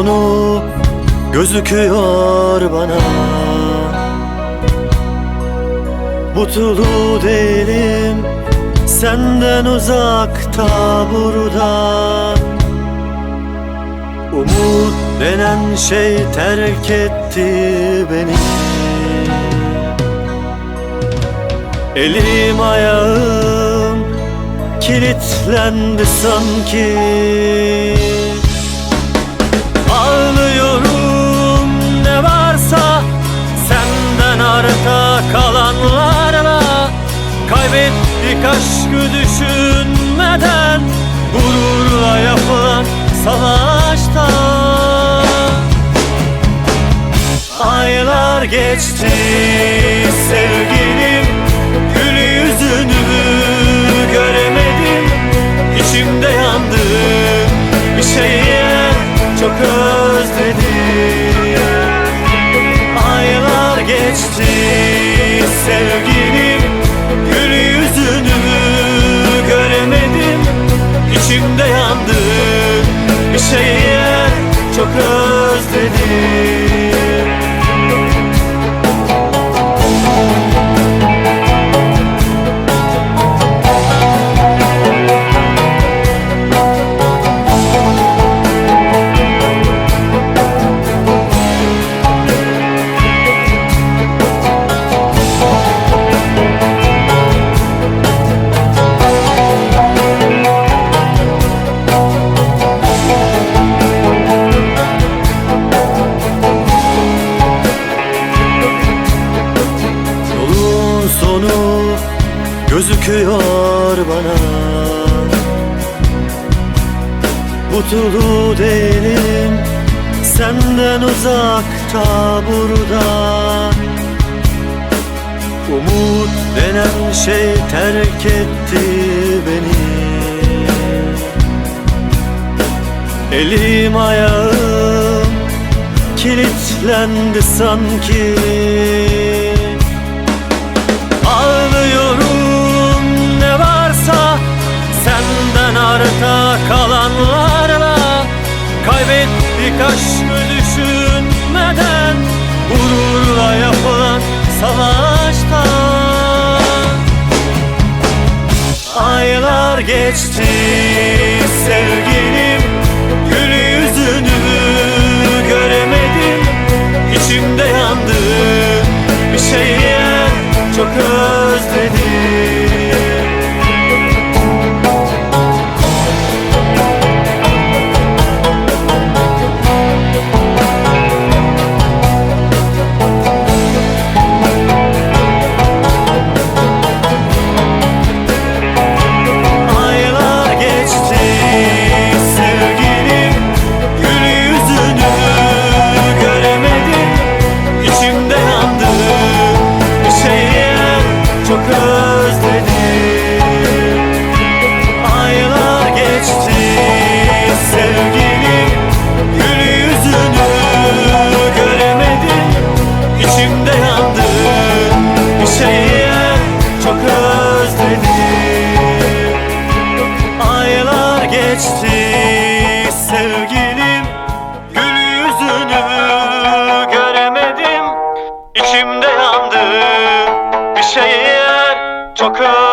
sonu gözüküyor bana. Mutlu değilim senden uzakta burada Umut denen şey terk etti beni. Elim ayağım kilitlendi sanki kalanlarla Kaybettik aşkı düşünmeden Gururla yapılan savaşta. Aylar geçti sevgilim Gül yüzünü göremedim. İçimde yandı bir şeye çok özledim sonu gözüküyor bana. Mutlu değilim senden uzakta burada Umut denen şey terk etti beni. Elim ayağım kilitlendi sanki Kaybettik aşkı düşünmeden Gururla yapılan savaşta Aylar geçti şeye çok özledim. Aylar geçti sevgilim Gül yüzünü göremedim. İçimde yandı bir şeye çok özledim